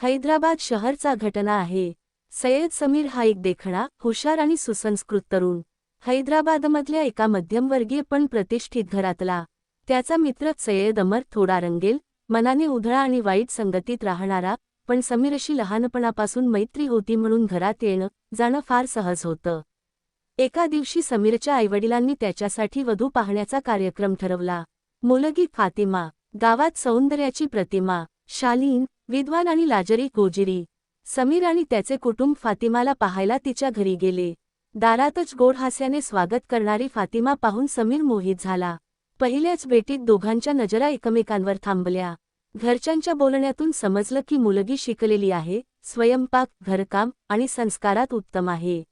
हैदराबाद शहरचा घटना आहे. सय्यद समीर हा एक देखणा हुशार आणि सुसंस्कृत तरुण. हैदराबादमधल्या एका मध्यमवर्गीय पण प्रतिष्ठित घरातला. त्याचा मित्र सय्यद अमर थोडा रंगेल मनाने उधळा आणि वाईट संगतीत राहणारा पण समीरशी लहानपणापासून मैत्री होती म्हणून घरात येणं जाणं फार सहज होतं. एका दिवशी समीरच्या आईवडिलांनी त्याच्यासाठी वधू पाहण्याचा कार्यक्रम ठरवला. मुलगी फातिमा गावात सौंदर्याची प्रतिमा शालीन विद्वान आणि लाजरी गोजिरी. समीर आणि त्याचे कुटुंब फातिमाला पाहायला तिच्या घरी गेले. दारातच गोड हास्याने स्वागत करणारी फातिमा पाहून समीर मोहित झाला. पहिल्याच भेटीत दोघांच्या नजरा एकमेकांवर थांबल्या. घरच्यांच्या बोलण्यातून समजलं की मुलगी शिकलेली आहे स्वयंपाक घरकाम आणि संस्कारात उत्तम आहे.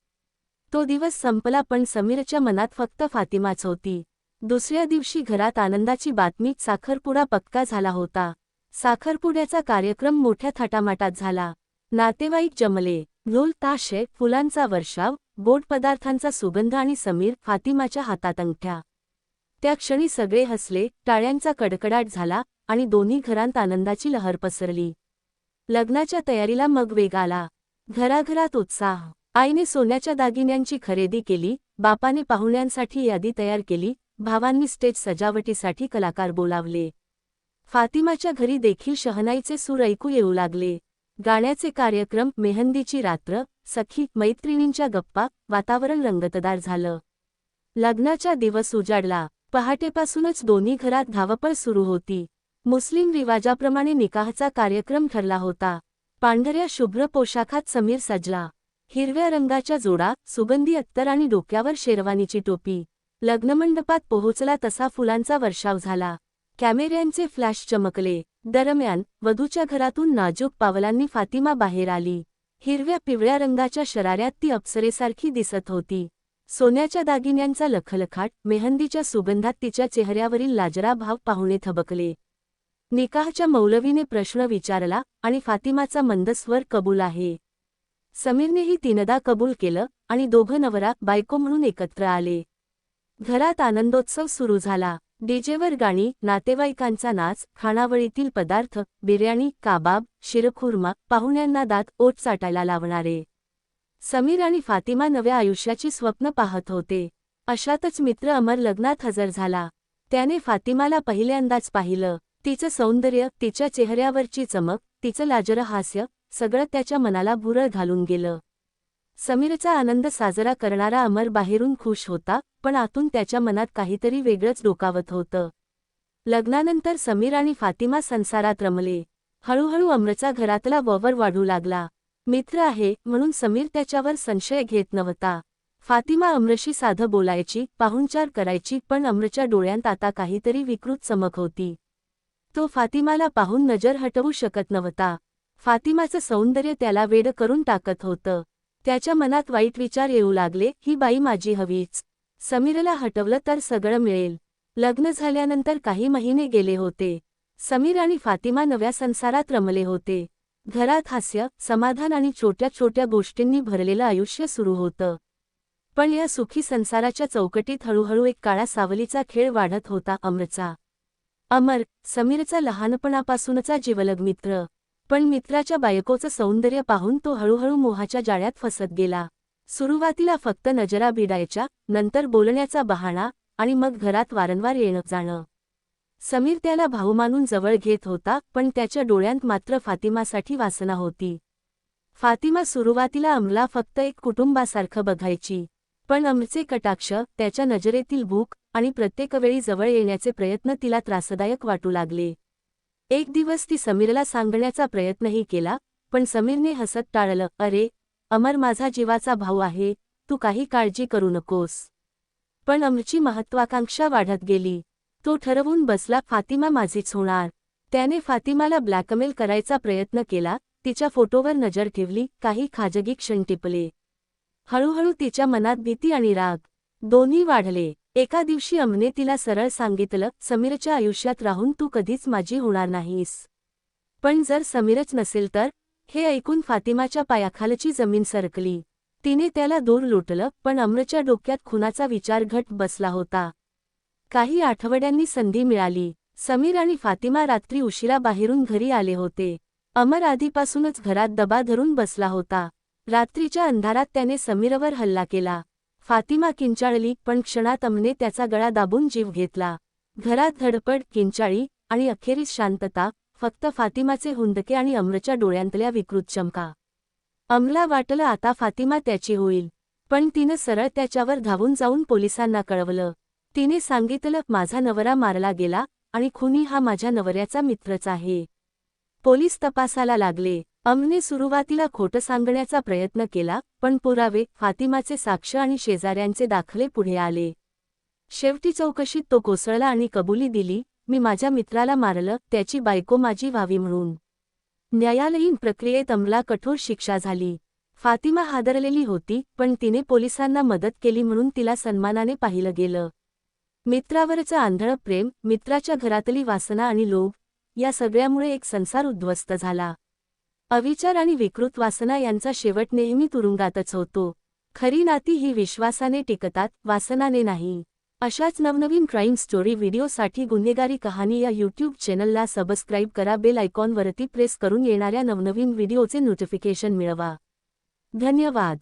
तो दिवस संपला पण समीरच्या मनात फक्त फातिमाच होती. दुसऱ्या दिवशी घरात आनंदाची बातमी साखरपुडा पक्का झाला होता. साखरपुड्याचा कार्यक्रम मोठ्या थाटामाटात झाला. नातेवाईक जमले ढोल ताशे फुलांचा वर्षाव गोड पदार्थांचा सुगंध आणि समीर फातिमाच्या हातात अंगठ्या. त्या क्षणी सगळे हसले टाळ्यांचा कडकडाट झाला आणि दोन्ही घरांत आनंदाची लहर पसरली. लग्नाच्या तयारीला मग वेग आला. घराघरात उत्साह. आईने सोन्याच्या दागिन्यांची खरेदी केली बापाने पाहुण्यांसाठी यादी तयार केली भावांनी स्टेज सजावटीसाठी कलाकार बोलावले. फातिमाच्या घरी देखील शहनाईचे सूर ऐकू येऊ लागले. गाण्याचे कार्यक्रम मेहंदीची रात्र सखी मैत्रिणींच्या गप्पा वातावरण रंगतदार झालं. लग्नाचा दिवस उजाडला. पहाटेपासूनच दोन्ही घरात धावपळ सुरू होती. मुस्लिम रिवाजाप्रमाणे निकाहचा कार्यक्रम ठरला होता. पांढऱ्या शुभ्र पोशाखात समीर सजला. हिरव्या रंगाच्या जोडा सुगंधी अत्तर आणि डोक्यावर शेरवानीची टोपी. लग्नमंडपात पोहोचला तसा फुलांचा वर्षाव झाला. कॅमेऱ्यांचे फ्लॅश चमकले. दरम्यान वधूच्या घरातून नाजूक पावलांनी फातिमा बाहेर आली. हिरव्या पिवळ्या रंगाच्या शराऱ्यात ती अप्सरेसारखी दिसत होती. सोन्याच्या दागिन्यांचा लखलखाट मेहंदीच्या सुगंधात तिच्या चेहऱ्यावरील लाजरा भाव पाहुणे थबकले. निकाहच्या मौलवीने प्रश्न विचारला आणि फातिमाचा मंदस्वर कबूल आहे समीरनेही तीनदा कबूल केलं आणि दोघं नवरा बायको म्हणून एकत्र आले. घरात आनंदोत्सव सुरू झाला. डीजेवर गाणी नातेवाईकांचा नाच खाणावळीतील पदार्थ बिर्याणी काबाब शिरखुर्मा पाहुण्यांना दात ओट चाटायला लावणारे. समीर आणि फातिमा नव्या आयुष्याची स्वप्न पाहत होते. अशातच मित्र अमर लग्नात हजर झाला. त्याने फातिमाला पहिल्यांदाच पाहिलं. तिचं सौंदर्य तिच्या चेहऱ्यावरची चमक तिचं लाजरहास्य सगळं त्याच्या मनाला भुरळ घालून गेलं. समीरचा आनंद साजरा करणारा अमर बाहेरून खुश होता पण आतून त्याच्या मनात काहीतरी वेगळंच डोकावत होतं. लग्नानंतर समीर आणि फातिमा संसारात रमले. हळूहळू अमरचा घरातला ववर वाढू लागला. मित्र आहे म्हणून समीर त्याच्यावर संशय घेत नव्हता. फातिमा अमरशी साधं बोलायची पाहुणचार करायची पण अमरच्या डोळ्यांत आता काहीतरी विकृत चमक होती. तो फातिमाला पाहून नजर हटवू शकत नव्हता. फातिमाचं सौंदर्य त्याला वेड करून टाकत होतं. त्याच्या मनात वाईट विचार येऊ लागले ही बाई माझी हवीच. समीरला हटवलं तर सगळं मिळेल. लग्न झाल्यानंतर काही महिने गेले होते. समीर आणि फातिमा नव्या संसारात रमले होते. घरात हास्य समाधान आणि छोट्या छोट्या गोष्टींनी भरलेलं आयुष्य सुरू होतं. पण या सुखी संसाराच्या चौकटीत हळूहळू एक काळा सावलीचा खेळ वाढत होता अमरचा. अमर समीरचा लहानपणापासूनचा जीवलग मित्र. पण मित्राच्या बायकोचं सौंदर्य पाहून तो हळूहळू मोहाच्या जाळ्यात फसत गेला. सुरुवातीला फक्त नजरा भिडायच्या नंतर बोलण्याचा बहाणा आणि मग घरात वारंवार येणं जाणं. समीर त्याला भाऊ मानून जवळ घेत होता पण त्याच्या डोळ्यांत मात्र फातिमासाठी वासना होती. फातिमा सुरुवातीला अमला फक्त एक कुटुंबासारखं बघायची. पण अमचे कटाक्ष त्याच्या नजरेतील भूक आणि प्रत्येक वेळी जवळ येण्याचे प्रयत्न तिला त्रासदायक वाटू लागले. एक दिवस ती समीरला सांगण्याचा प्रयत्नही केला पण समीरने हसत टाळलं अरे अमर माझा जीवाचा भाऊ आहे तू काही काळजी करू नकोस. पण अमरची महत्वाकांक्षा वाढत गेली. तो ठरवून बसला फातिमा माझीच होणार. त्याने फातिमाला ब्लॅकमेल करायचा प्रयत्न केला तिच्या फोटोवर नजर ठेवली काही खाजगी क्षण टिपले. हळूहळू तिच्या मनात भीती आणि राग दोन्ही वाढले. एका दिवशी अमने तिला सरळ सांगितलं समीरच्या आयुष्यात राहून तू कधीच माझी होणार नाहीस. पण जर समीरच नसेल तर हे ऐकून फातिमाच्या पायाखालची जमीन सरकली. तिने त्याला दूर लुटलं पण अमरच्या डोक्यात खुनाचा विचार घट बसला होता. काही आठवड्यांनी संधी मिळाली. समीर आणि फातिमा रात्री उशिरा बाहेरून घरी आले होते. अमर आधीपासूनच घरात दबा धरून बसला होता. रात्रीच्या अंधारात त्याने समीरवर हल्ला केला. फातिमा किंचाळली पण क्षणात अमने त्याचा गळा दाबून जीव घेतला. घरात धडपड किंचाळी आणि अखेरीस शांतता फक्त फातिमाचे हुंदके आणि अम्रच्या डोळ्यांतल्या विकृत चमका. अमला वाटलं आता फातिमा त्याची होईल पण तिनं सरळ त्याच्यावर धावून जाऊन पोलिसांना कळवलं. तिने सांगितलं माझा नवरा मारला गेला आणि खुनी हा माझ्या नवऱ्याचा मित्रच आहे. पोलीस तपासाला लागले. अमने सुरुवातीला खोटं सांगण्याचा प्रयत्न केला पण पुरावे फातिमाचे साक्ष आणि शेजाऱ्यांचे दाखले पुढे आले. शेवटी चौकशीत तो कोसळला आणि कबुली दिली मी माझ्या मित्राला मारलं त्याची बायको माझी व्हावी म्हणून. न्यायालयीन प्रक्रियेत अमला कठोर शिक्षा झाली. फातिमा हादरलेली होती पण तिने पोलिसांना मदत केली म्हणून तिला सन्मानाने पाहिलं गेलं. मित्रावरचं आंधळ प्रेम मित्राच्या घरातली वासना आणि लोभ या सगळ्यामुळे एक संसार उद्ध्वस्त झाला. अविचार आणि विकृत वासना यांचा शेवट नेहमी तुरुंगातच होतो. खरी नाती ही विश्वासाने टिकतात वासनाने नाही. अशाच नवनवीन क्राईम स्टोरी व्हिडिओसाठी गुन्हेगारी कहाणी या यूट्यूब चॅनलला सबस्क्राईब करा बेल आयकॉनवरती प्रेस करून येणाऱ्या नवनवीन व्हिडिओचे नोटिफिकेशन मिळवा. धन्यवाद.